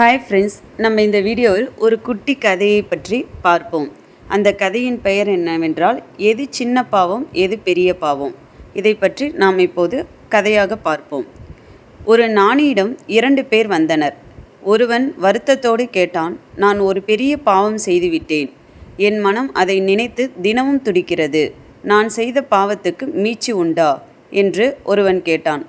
Hi friends நம்ம இந்த வீடியோவில் ஒரு குட்டி கதையை பற்றி பார்ப்போம். அந்த கதையின் பெயர் என்னவென்றால் எது சின்ன பாவம் எது பெரிய பாவம்? இதை பற்றி நாம் இப்போது கதையாக பார்ப்போம். ஒரு நாணியிடம் இரண்டு பேர் வந்தனர். ஒருவன் வருத்தத்தோடு கேட்டான் நான் ஒரு பெரிய பாவம் செய்துவிட்டேன் என் மனம் அதை நினைத்து தினமும் துடிக்கிறது. நான் செய்த பாவத்துக்கு மீட்சி உண்டா? என்று ஒருவன் கேட்டான்.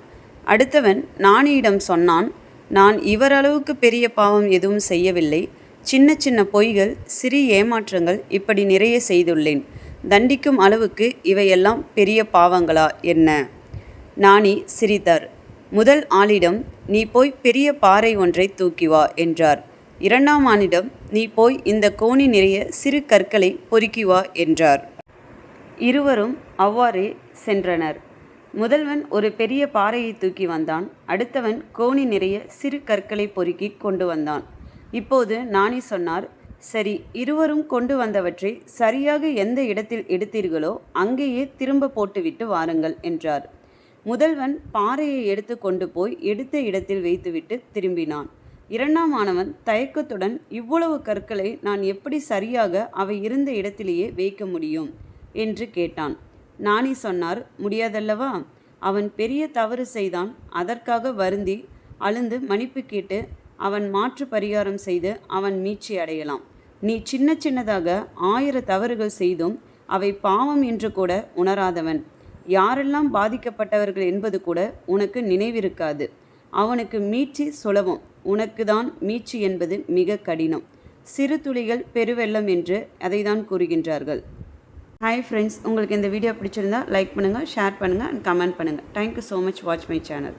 அடுத்தவன் நாணியிடம் சொன்னான் நான் இவரளவுக்கு பெரிய பாவம் எதுவும் செய்யவில்லை. சின்ன சின்ன பொய்கள் சிறிய ஏமாற்றங்கள் இப்படி நிறைய செய்துள்ளேன். தண்டிக்கும் அளவுக்கு இவையெல்லாம் பெரிய பாவங்களா என்ன? நாணி சிரித்தார். முதல் ஆளிடம் நீ போய் பெரிய பாறை ஒன்றை தூக்கி வா என்றார். இரண்டாம் ஆணிடம் நீ போய் இந்த கோணி நிறைய சிறு கற்களை பொறுக்கி வா என்றார். இருவரும் அவ்வாறே சென்றனர். முதல்வன் ஒரு பெரிய பாறையை தூக்கி வந்தான். அடுத்தவன் கோணி நிறைய சிறு கற்களை பொறுக்கி கொண்டு வந்தான். இப்போது நாணி சொன்னார் சரி இருவரும் கொண்டு வந்தவற்றை சரியாக எந்த இடத்தில் எடுத்தீர்களோ அங்கேயே திரும்ப போட்டுவிட்டு வாருங்கள் என்றார். முதல்வன் பாறையை எடுத்து கொண்டு போய் எடுத்த இடத்தில் வைத்துவிட்டு திரும்பினான். இரண்டாம் ஆனவன் தயக்கத்துடன் இவ்வளவு கற்களை நான் எப்படி சரியாக அவை இருந்த இடத்திலேயே வைக்க முடியும்? என்று கேட்டான். நாணி சொன்னார் முடியாதல்லவா? அவன் பெரிய தவறு செய்தான். அதற்காக வருந்தி அழுந்து மன்னிப்பு கேட்டு அவன் மாற்று பரிகாரம் செய்து அவன் மீட்சி அடையலாம். நீ சின்ன சின்னதாக ஆயிர தவறுகள் செய்தும் அவை பாவம் என்று கூட உணராதவன். யாரெல்லாம் பாதிக்கப்பட்டவர்கள் என்பது கூட உனக்கு நினைவிருக்காது. அவனுக்கு மீட்சி சுலபம். உனக்கு தான் மீட்சி என்பது மிக கடினம். சிறு துளிகள் பெருவெள்ளம் என்று அதை தான் கூறுகின்றார்கள். ஹாய் ஃப்ரெண்ட்ஸ் உங்களுக்கு இந்த வீடியோ பிடிச்சிருந்தா லைக் பண்ணுங்கள் ஷேர் பண்ணுங்கள் அண்ட் கமெண்ட் பண்ணுங்கள் thank you so much watch my channel